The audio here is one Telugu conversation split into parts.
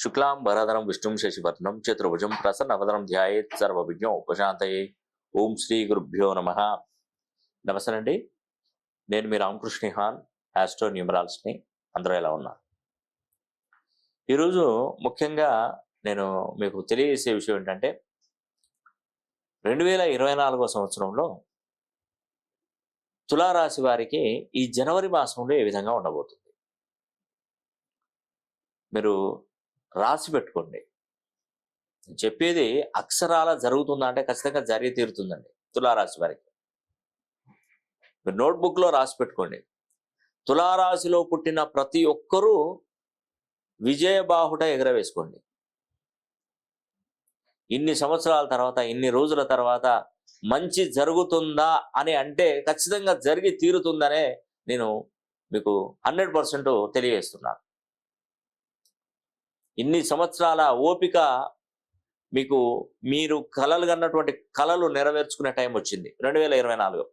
శుక్లాం భరధరం విష్ణుం శశివర్ణం చతుర్భుజం ప్రసన్నవదనం ధ్యాయేత్ సర్వవిజ్ఞం ఉపశాంతయే ఓం శ్రీ గురుభ్యో నమ నమస్తే అండి నేను మీ రామకృష్ణ హాన్ ఆస్ట్రో న్యూమరాల్స్ని అందరూ ఎలా ఉన్నారు? ఈరోజు ముఖ్యంగా నేను మీకు తెలియజేసే విషయం ఏంటంటే రెండు వేల ఇరవై నాలుగో సంవత్సరంలో తులారాశి వారికి ఈ జనవరి మాసంలో ఏ విధంగా ఉండబోతుంది? మీరు రాసి పెట్టుకోండి. చెప్పేది అక్షరాల జరుగుతుందా అంటే ఖచ్చితంగా జరిగి తీరుతుందండి తులారాశి వారికి. మీరు నోట్బుక్లో రాసి పెట్టుకోండి. తులారాశిలో పుట్టిన ప్రతి ఒక్కరూ విజయబాహుట ఎగరవేసుకోండి. ఇన్ని సంవత్సరాల తర్వాత ఇన్ని రోజుల తర్వాత మంచి జరుగుతుందా అని అంటే ఖచ్చితంగా జరిగి తీరుతుందనే నేను మీకు హండ్రెడ్ పర్సెంట్ తెలియజేస్తున్నాను. ఇన్ని సంవత్సరాల ఓపిక మీకు మీరు కలలు కన్నటువంటి కళలు నెరవేర్చుకునే టైం వచ్చింది రెండు వేల ఇరవై నాలుగు.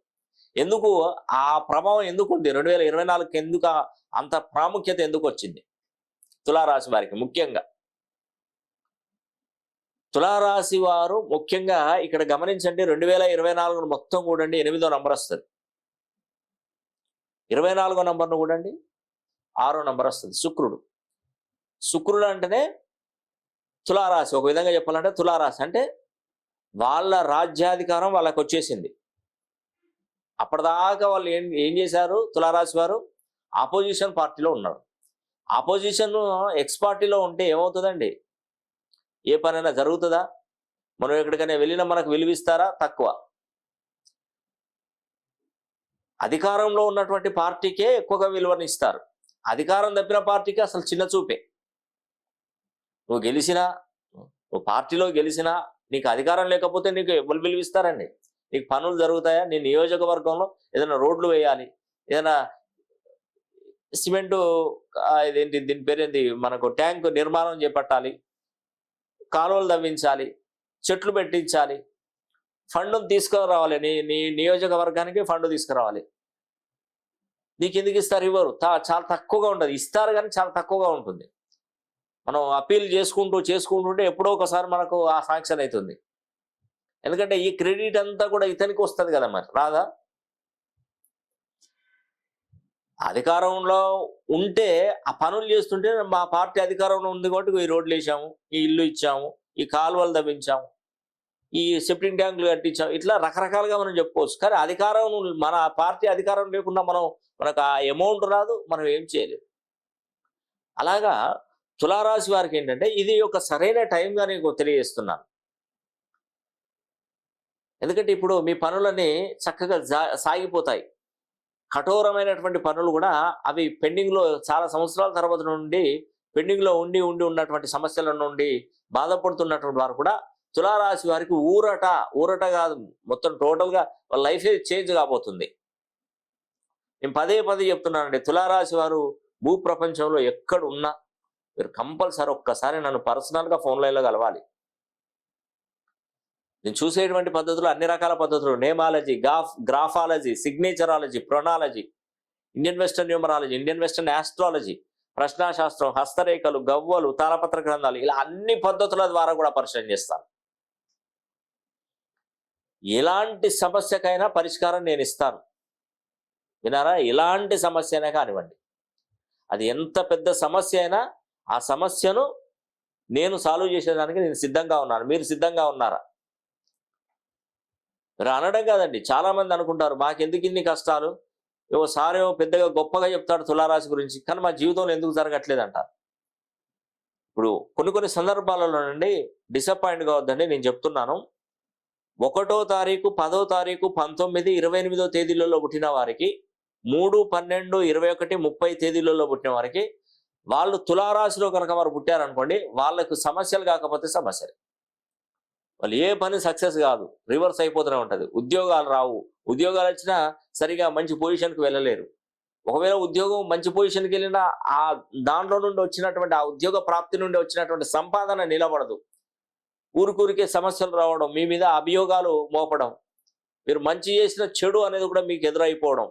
ఎందుకు? ఆ ప్రభావం ఎందుకు ఉంది రెండు వేల ఇరవై నాలుగుకి ఎందుకు అంత ప్రాముఖ్యత ఎందుకు వచ్చింది? తులారాశి వారికి ముఖ్యంగా. తులారాశి వారు ముఖ్యంగా ఇక్కడ గమనించండి రెండు వేల ఇరవై నాలుగు మొత్తం కూడండి ఎనిమిదో నంబర్ వస్తుంది. ఇరవై నాలుగో నంబర్ను కూడండి ఆరో నంబర్ వస్తుంది. శుక్రుడు. శుక్రుడు అంటేనే తులారాశి. ఒక విధంగా చెప్పాలంటే తులారాశి. అంటే వాళ్ళ రాజ్యాధికారం వాళ్ళకి వచ్చేసింది. అప్పటిదాకా వాళ్ళు ఏం ఏం చేశారు? తులారాశి వారు ఆపోజిషన్ పార్టీలో ఉన్నారు. ఆపోజిషన్ ఎక్స్ పార్టీలో ఉంటే ఏమవుతుందండి? ఏ పనైనా జరుగుతుందా? మనం ఎక్కడికైనా వెళ్ళినా మనకు విలువిస్తారా? తక్కువ. అధికారంలో ఉన్నటువంటి పార్టీకే ఎక్కువగా విలువనిస్తారు అధికారం తప్పిన పార్టీకి అసలు చిన్న చూపే. నువ్వు గెలిచినా నువ్వు పార్టీలో గెలిచినా నీకు అధికారం లేకపోతే నీకు ఎవరు విలువిస్తారండి? నీకు పనులు జరుగుతాయా? నీ నియోజకవర్గంలో ఏదైనా రోడ్లు వేయాలి ఏదైనా సిమెంటు ఇదేంటి దీని పేరేంటి మనకు ట్యాంక్ నిర్మాణం చేపట్టాలి కాలువలు తవ్వించాలి చెట్లు పెట్టించాలి ఫండ్ను తీసుకురావాలి నీ నీ నియోజకవర్గానికి ఫండ్ తీసుకురావాలి. నీకు ఎందుకు ఇస్తారు? ఇవ్వరు. తా- చాలా తక్కువగా ఉంటుంది. ఇస్తారు కానీ చాలా తక్కువగా ఉంటుంది. మనం అప్పీల్ చేసుకుంటూ చేసుకుంటుంటే ఎప్పుడో ఒకసారి మనకు ఆ శాంక్షన్ అవుతుంది. ఎందుకంటే ఈ క్రెడిట్ అంతా కూడా ఇతనికి వస్తుంది కదా మరి రాదా? అధికారంలో ఉంటే ఆ పనులు చేస్తుంటే మా పార్టీ అధికారంలో ఉంది కాబట్టి ఈ రోడ్లు వేసాము ఈ ఇల్లు ఇచ్చాము ఈ కాలువలు తవ్వించాము ఈ సెప్టింగ్ ట్యాంకులు కట్టించాము ఇట్లా రకరకాలుగా మనం చెప్పుకోవచ్చు. కానీ అధికారం మన పార్టీ అధికారం లేకుండా మనం మనకు ఆ అమౌంట్ రాదు మనం ఏం చేయలేము అలాగా తులారాశి వారికి ఏంటంటే ఇది ఒక సరైన టైంగా నీకు తెలియజేస్తున్నాను. ఎందుకంటే ఇప్పుడు మీ పనులన్నీ చక్కగా జా- సాగిపోతాయి. కఠోరమైనటువంటి పనులు కూడా అవి పెండింగ్లో చాలా సంవత్సరాల తర్వాత నుండి పెండింగ్లో ఉండి ఉండి ఉన్నటువంటి సమస్యల నుండి బాధపడుతున్నటువంటి వారు కూడా తులారాశి వారికి ఊరట ఊరట కాదు. మొత్తం టోటల్గా వాళ్ళ లైఫ్ చేంజ్ కాబోతుంది. నేను పదే పదే చెప్తున్నానండి తులారాశి వారు భూ ప్రపంచంలో ఎక్కడున్నా మీరు కంపల్సరీ ఒక్కసారి నన్ను పర్సనల్గా ఫోన్ లైన్లో కలవాలి. నేను చూసేటువంటి పద్ధతులు అన్ని రకాల పద్ధతులు. Nameology గాఫ్ graphology signaturology pronology Indian western numerology Indian western astrology ప్రశ్నాశాస్త్రం హస్తరేఖలు గవ్వలు తాళపత్ర గ్రంథాలు ఇలా అన్ని పద్ధతుల ద్వారా కూడా పరిచయం చేస్తాను. ఎలాంటి సమస్యకైనా పరిష్కారం నేను ఇస్తాను. వినారా ఎలాంటి సమస్య అయినా కానివ్వండి. అది ఎంత పెద్ద సమస్య అయినా ఆ సమస్యను నేను సాల్వ్ చేసేదానికి నేను సిద్ధంగా ఉన్నాను. మీరు సిద్ధంగా ఉన్నారా? మీరు అనడం కాదండి. చాలామంది అనుకుంటారు మాకెందుకు ఇన్ని కష్టాలు? ఏవో సారేమో పెద్దగా గొప్పగా చెప్తాడు తులారాశి గురించి కానీ మా జీవితంలో ఎందుకు జరగట్లేదంట. ఇప్పుడు కొన్ని కొన్ని సందర్భాలలో నుండి డిసప్పాయింట్ కావద్దండి నేను చెప్తున్నాను. ఒకటో తారీఖు పదో తారీఖు పంతొమ్మిది ఇరవై ఎనిమిదో తేదీలలో పుట్టిన వారికి మూడు పన్నెండు ఇరవై ఒకటి ముప్పై తేదీలలో పుట్టిన వారికి వాళ్ళు తులారాశిలో కనుక వారు పుట్టారనుకోండి వాళ్ళకు సమస్యలు కాకపోతే సమస్యలే. వాళ్ళు ఏ పని సక్సెస్ కాదు రివర్స్ అయిపోతూనే ఉంటుంది. ఉద్యోగాలు రావు. ఉద్యోగాలు వచ్చినా సరిగా మంచి పొజిషన్కి వెళ్ళలేరు. ఒకవేళ ఉద్యోగం మంచి పొజిషన్కి వెళ్ళినా ఆ దాంట్లో నుండి వచ్చినటువంటి ఆ ఉద్యోగ ప్రాప్తి నుండి వచ్చినటువంటి సంపాదన నిలబడదు. ఊరికూరికే సమస్యలు రావడం మీ మీద అభియోగాలు మోపడం మీరు మంచి చేసిన చెడు అనేది కూడా మీకు ఎదురైపోవడం.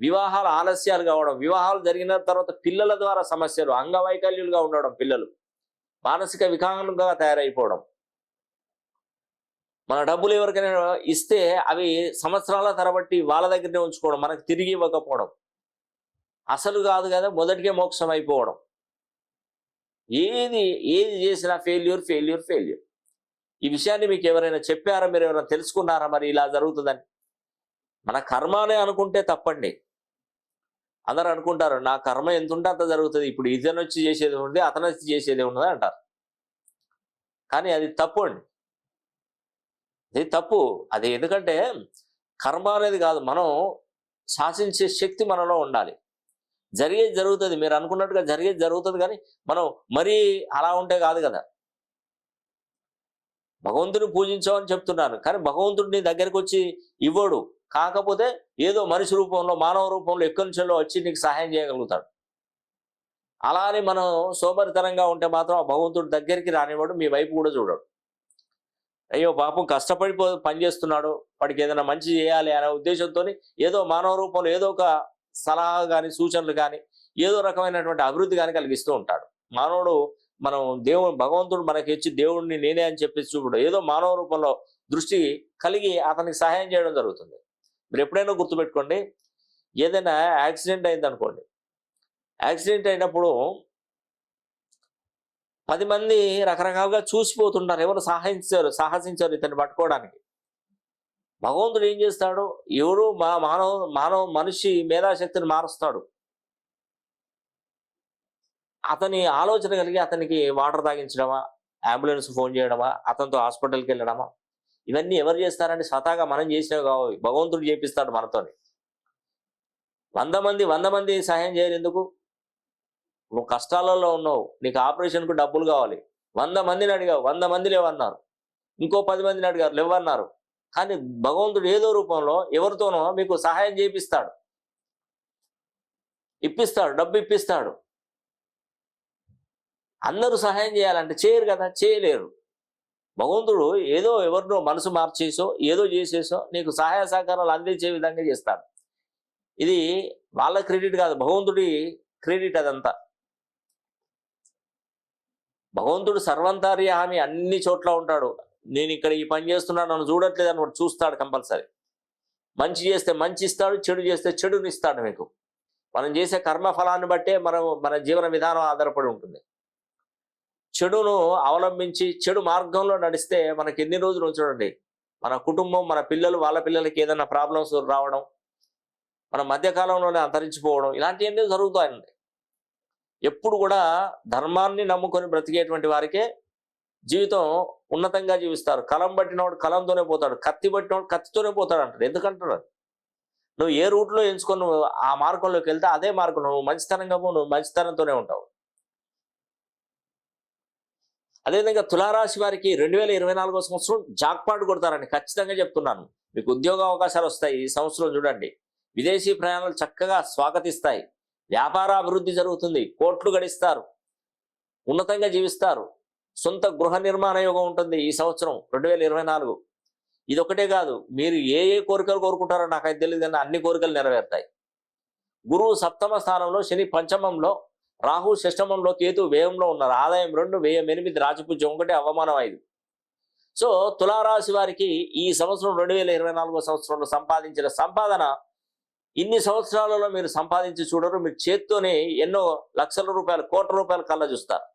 వివాహాలు ఆలస్యాలు కావడం వివాహాలు జరిగిన తర్వాత పిల్లల ద్వారా సమస్యలు అంగవైకల్యులుగా ఉండడం పిల్లలు మానసిక వికాంగులుగా తయారైపోవడం. మన డబ్బులు ఎవరికైనా ఇస్తే అవి సంవత్సరాల తరబట్టి వాళ్ళ దగ్గరనే ఉంచుకోవడం మనకు తిరిగి ఇవ్వకపోవడం. అసలు కాదు కదా మొదటికే మోక్షం అయిపోవడం. ఏది ఏది చేసినా ఫెయిల్యూర్ ఫెయిల్యూర్ ఫెయిల్యూర్ ఈ విషయాన్ని మీకు ఎవరైనా చెప్పారా మీరు ఎవరైనా తెలుసుకున్నారా మరి ఇలా జరుగుతుందని? మన కర్మనే అనుకుంటే తప్పండి. అందరు అనుకుంటారు నా కర్మ ఎంత ఉంటే అంత జరుగుతుంది ఇప్పుడు ఇతను వచ్చి చేసేది ఉంది అతను వచ్చి చేసేది ఉన్నది అంటారు. కానీ అది తప్పు అండి. అది తప్పు. అది ఎందుకంటే కర్మ అనేది కాదు మనం శాసించే శక్తి మనలో ఉండాలి. జరిగేది జరుగుతుంది మీరు అనుకున్నట్టుగా జరిగేది జరుగుతుంది కానీ మనం మరీ అలా ఉంటే కాదు కదా. భగవంతుని పూజించామని చెప్తున్నాను కానీ భగవంతుడు నీ దగ్గరికి వచ్చి ఇవ్వడు. కాకపోతే ఏదో మనిషి రూపంలో మానవ రూపంలో ఎక్కడి నుంచో వచ్చి నీకు సహాయం చేయగలుగుతాడు. అలా అని మనం సోమరితనంగా ఉంటే మాత్రం ఆ భగవంతుడి దగ్గరికి రానివాడు మీ వైపు కూడా చూడడు. అయ్యో పాపం కష్టపడి పనిచేస్తున్నాడు పని చేస్తున్నాడు వాడికి ఏదైనా మంచి చేయాలి అనే ఉద్దేశంతో ఏదో మానవ రూపంలో ఏదో ఒక సలహా కానీ సూచనలు కానీ ఏదో రకమైనటువంటి అభివృద్ధి కానీ కలిగిస్తూ ఉంటాడు. మానవుడు మనం దేవుడు భగవంతుడు మనకి ఇచ్చి దేవుడిని నేనే అని చెప్పి చూపడు. ఏదో మానవ రూపంలో దృష్టి కలిగి అతనికి సహాయం చేయడం జరుగుతుంది. మీరు ఎప్పుడైనా గుర్తుపెట్టుకోండి ఏదైనా యాక్సిడెంట్ అయింది అనుకోండి యాక్సిడెంట్ అయినప్పుడు పది మంది రకరకాలుగా చూసిపోతుంటారు ఎవరు సహాయించారు సాహసించారు ఇతన్ని పట్టుకోవడానికి. భగవంతుడు ఏం చేస్తాడు? ఎవరు మా మానవ మానవ మనిషి మేధాశక్తిని మారుస్తాడు. అతని ఆలోచన కలిగి అతనికి వాటర్ తాగించడమా అంబులెన్స్ ఫోన్ చేయడమా అతనితో హాస్పిటల్కి వెళ్ళడమా? ఇవన్నీ ఎవరు చేస్తారంటే స్వతహాగా మనం చేసినవి కావు. భగవంతుడు చేపిస్తాడు మనతోని. వంద మంది వంద మంది సహాయం చేయరు ఎందుకు? నువ్వు కష్టాలలో ఉన్నావు. నీకు ఆపరేషన్కు డబ్బులు కావాలి. వంద మందిని అడిగావు. వంద మంది లేవన్నారు. ఇంకో పది మందిని అడిగారు. లేవన్నారు. కానీ భగవంతుడు ఏదో రూపంలో ఎవరితోనో మీకు సహాయం చేపిస్తాడు. ఇప్పిస్తాడు. డబ్బు ఇప్పిస్తాడు. అందరూ సహాయం చేయాలంటే చేయరు కదా? చేయలేరు. భగవంతుడు ఏదో ఎవరినో మనసు మార్చేసో ఏదో చేసేసో నీకు సహాయ సహకారాలు అందించే విధంగా చేస్తాడు. ఇది వాళ్ళ క్రెడిట్ కాదు భగవంతుడి క్రెడిట్ అదంతా. భగవంతుడు సర్వంతర్యామి అన్ని చోట్ల ఉంటాడు. నేను ఇక్కడ ఈ పని చేస్తున్నాను నన్ను చూడట్లేదు అని చూస్తాడు కంపల్సరీ. మంచి చేస్తే మంచి ఇస్తాడు చెడు చేస్తే చెడుని ఇస్తాడు మీకు. మనం చేసే కర్మ ఫలాన్ని బట్టే మనం మన జీవన విధానం ఆధారపడి ఉంటుంది. చెడును అవలంబించి చెడు మార్గంలో నడిస్తే మనకి ఎన్ని రోజులు ఉంచడండి మన కుటుంబం మన పిల్లలు వాళ్ళ పిల్లలకి ఏదైనా ప్రాబ్లమ్స్ రావడం మన మధ్యకాలంలోనే అంతరించిపోవడం ఇలాంటివన్నీ జరుగుతాయండి. ఎప్పుడు కూడా ధర్మాన్ని నమ్ముకొని బ్రతికేటువంటి వారికే జీవితం ఉన్నతంగా జీవిస్తారు. కలం పట్టినవాడు కలంతోనే పోతాడు. కత్తి పట్టినవాడు కత్తితోనే పోతాడు అంటాడు ఎందుకంటారు నువ్వు ఏ రూట్లో ఎంచుకొని ఆ మార్గంలోకి వెళ్తే అదే మార్గం. నువ్వు మంచితనంగా నువ్వు మంచితనంతోనే ఉంటావు. అదేవిధంగా తులారాశి వారికి రెండు వేల ఇరవై నాలుగో సంవత్సరం జాక్పాటు కొడతారని ఖచ్చితంగా చెప్తున్నాను. మీకు ఉద్యోగ అవకాశాలు వస్తాయి ఈ సంవత్సరం చూడండి. విదేశీ ప్రయాణాలు చక్కగా స్వాగతిస్తాయి. వ్యాపార అభివృద్ధి జరుగుతుంది. కోట్లు గడిస్తారు. ఉన్నతంగా జీవిస్తారు. సొంత గృహ నిర్మాణ యోగం ఉంటుంది ఈ సంవత్సరం రెండు వేల ఇరవై నాలుగు. ఇది ఒకటే కాదు మీరు ఏ ఏ కోరికలు కోరుకుంటారో నాకు అయితే తెలియదు కానీ అన్ని కోరికలు నెరవేరుతాయి. గురువు సప్తమ స్థానంలో శని పంచమంలో రాహు సిస్టమంలో కేతు వ్యయంలో ఉన్నారు. ఆదాయం రెండు వ్యయం ఎనిమిది రాజపూజ్యం ఒకటి అవమానం ఐదు. సో తులారాశి వారికి ఈ సంవత్సరం రెండు వేల ఇరవై నాలుగో సంవత్సరంలో సంపాదించిన సంపాదన ఇన్ని సంవత్సరాలలో మీరు సంపాదించి చూడరు. మీరు చేత్తోనే ఎన్నో లక్షల రూపాయలు కోట్ల రూపాయలు కళ్ళ చూస్తారు.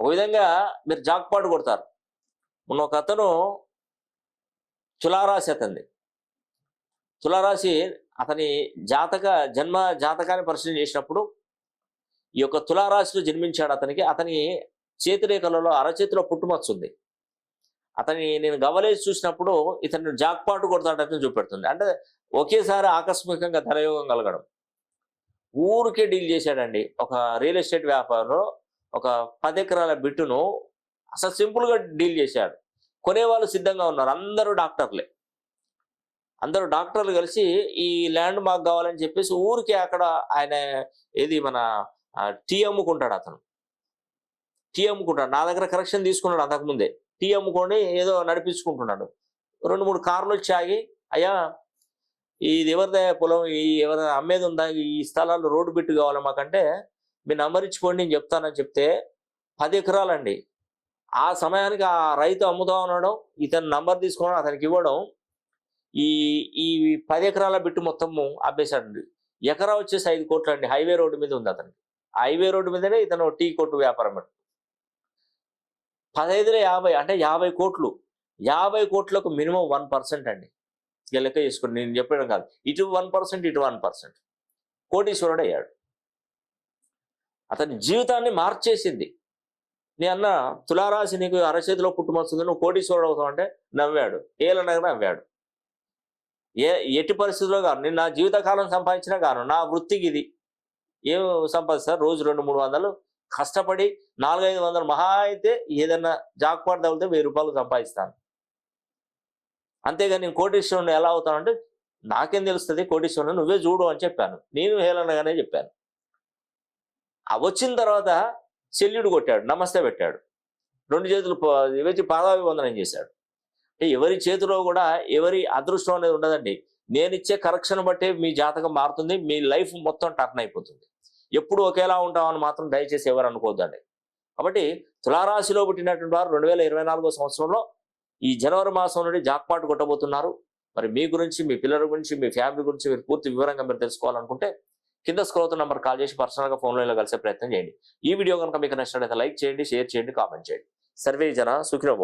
ఒక విధంగా మీరు జాక్పాటు కొడతారు. మొన్న ఒక అతను తులారాశి అతంది తులారాశి అతని జాతక జన్మ జాతకాన్ని పరిశీలన చేసినప్పుడు ఈ యొక్క తులారాశిలో జన్మించాడు అతనికి. అతని చేతిరేఖలలో అరచేతిలో పుట్టుమచ్చ ఉంది. అతని నేను గవలేసి చూసినప్పుడు ఇతను జాక్పాటు కొడతాడని చూపెడుతుంది. అంటే ఒకేసారి ఆకస్మికంగా ధనయోగం కలగడం. ఊరికే డీల్ చేశాడండి. ఒక రియల్ ఎస్టేట్ వ్యాపారంలో ఒక పది ఎకరాల బిట్టును అసలు సింపుల్గా డీల్ చేశాడు. కొనేవాళ్ళు సిద్ధంగా ఉన్నారు. అందరూ డాక్టర్లే. అందరూ డాక్టర్లు కలిసి ఈ ల్యాండ్ మాకు కావాలని చెప్పేసి ఊరికే అక్కడ ఆయన ఏది మన టీ అమ్ముకుంటాడు అతను. టీ అమ్ముకుంటాడు. నా దగ్గర కరెక్షన్ తీసుకున్నాడు అంతకుముందే. టీ అమ్ముకొని ఏదో నడిపించుకుంటున్నాడు. రెండు మూడు కార్లు వచ్చి ఆగి అయ్యా ఇది ఎవరిదే పొలం? ఈ ఎవరి అమ్మేది ఉందా ఈ స్థలాలు రోడ్డు బిట్టు కావాలి మాకంటే? మీ నంబర్ ఇచ్చుకోండి నేను చెప్తానని చెప్తే పది ఎకరాలండి. ఆ సమయానికి ఆ రైతు అమ్ముతా ఉన్నాడు. ఇతని నంబర్ తీసుకోవడం అతనికి ఇవ్వడం. ఈ ఈ పది ఎకరాల బిట్టు మొత్తము అబ్బేశాడండి ఎకరా వచ్చేసి ఐదు కోట్లండి. హైవే రోడ్డు మీద ఉంది అతనికి. హైవే రోడ్డు మీదనే ఇతను టీ కొట్టు వ్యాపారం పెట్టు పదహైదులో యాభై అంటే యాభై కోట్లు. యాభై కోట్లకు మినిమం వన్ పర్సెంట్ అండి. ఇక లెక్క చేసుకోండి నేను చెప్పడం కాదు. ఇటు వన్ పర్సెంట్ ఇటు వన్ పర్సెంట్. కోటీశ్వరుడు అయ్యాడు. అతని జీవితాన్ని మార్చేసింది. నీ అన్న తులారాశి నీకు అరచేతిలో పుట్టుమొస్తుంది నువ్వు కోటీశ్వరుడు అవుతావు అంటే నవ్వాడు. ఏలనగా నవ్వాడు. ఏ ఎట్టి పరిస్థితుల్లో కాను నేను నా జీవితకాలం సంపాదించినా కాను నా వృత్తికి ఇది ఏం సంపాదిస్తారు? రోజు రెండు మూడు వందలు కష్టపడి నాలుగైదు వందలు మహా అయితే ఏదన్నా జాక్పాట్ తగిలితే వెయ్యి రూపాయలు సంపాదిస్తాను. అంతేగాని నేను కోటీశ్వరుని ఎలా అవుతానంటే నాకేం తెలుస్తుంది? కోటీశ్వరుని నువ్వే చూడు అని చెప్పాను. నేను హేళనగానే చెప్పాను. వచ్చిన తర్వాత శల్యుడు కొట్టాడు నమస్తే పెట్టాడు. రెండు చేతులు వచ్చి పాదాభివందనం చేశాడు. అంటే ఎవరి చేతిలో కూడా ఎవరి అదృష్టం అనేది ఉండదండి. నేను ఇచ్చే కరెక్షన్ బట్టే మీ జాతకం మారుతుంది మీ లైఫ్ మొత్తం టర్న్ అయిపోతుంది. ఎప్పుడు ఒకేలా ఉంటామని మాత్రం దయచేసి ఎవరు అనుకోవద్దండి కాబట్టి తులారాశిలో పుట్టినటువంటి వారు రెండు వేల ఇరవై నాలుగో సంవత్సరంలో ఈ జనవరి మాసం నుండి జాక్పాట్ కొట్టబోతున్నారు. మరి మీ గురించి మీ పిల్లల గురించి మీ ఫ్యామిలీ గురించి మీరు పూర్తి వివరంగా మీరు తెలుసుకోవాలనుకుంటే కింద స్క్రోల్ నంబర్ కాల్ చేసి పర్సనల్గా ఫోన్లో కలిసే ప్రయత్నం చేయండి. ఈ వీడియో కనుక మీకు నచ్చినట్లయితే లైక్ చేయండి షేర్ చేయండి కామెంట్ చేయండి. సర్వే జన సుఖినో